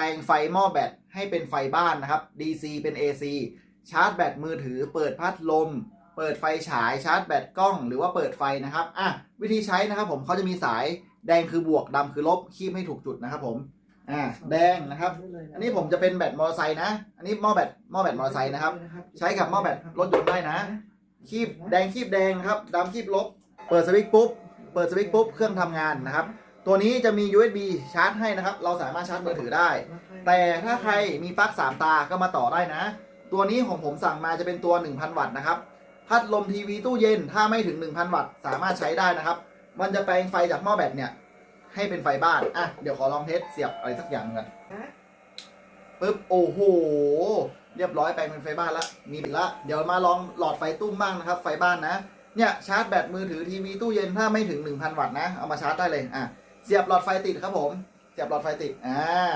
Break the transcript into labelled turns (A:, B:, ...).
A: ลงไฟหม้อแบตให้เป็นไฟบ้านนะครับ DC เป็น AC ชาร์จแบตมือถือ เปิดพัดลม เปิดไฟฉายชาร์จแบตกล้อง หรือว่าเปิดไฟนะครับอะวิธีใช้นะครับผมเขาจะมีสายแดงคือบวกดำคือลบคีบให้ถูกจุดนะครับผมอ่าแดงนะครับ อันนี้ผมจะเป็นแบตมอเตอร์ไซค์นะ อันนี้หม้อแบตหม้อแบตมอเตอร์ไซค์นะครับ ใช้กับหม้อแบตรถยนต์ได้นะ คีบแดงคีบแดงครับดำคีบลบ เปิดสวิตช์ปุ๊บ เปิดสวิตช์ปุ๊บ เครื่องทำงานนะครับ ตัวนี้จะมี USB ชาร์จให้นะครับ เราสามารถชาร์จมือถือได้ แต่ถ้าใครมีปลั๊ก3 ตาก็มาต่อได้นะ ตัวนี้ของผมสั่งมาจะเป็นตัว 1,000 วัตต์นะครับ พัดลมทีวีตู้เย็นถ้าไม่ถึง 1,000 วัตต์สามารถใช้ได้นะครับ มันจะแปลงไฟจากหม้อแบตเนี่ยให้เป็นไฟบ้าน อะ เดี๋ยวขอลองเทสเสียบอะไรสักอย่างหนึงก่อนปึ๊บ โอ้โห เรียบร้อยแปลงเป็นไฟบ้านแล้วมีปิดละ เดี๋ยวมาลองหลอดไฟตุ้มบ้างนะครับ ไฟบ้านนะ เนี่ยชาร์จแบตมือถือทีวีตู้เย็นถ้าไม่ถึง 1,000 วัตต์นะ เอามาชาร์จได้เลย อะ เสียบหลอดไฟติดครับผม เสียบหลอดไฟติดอ่า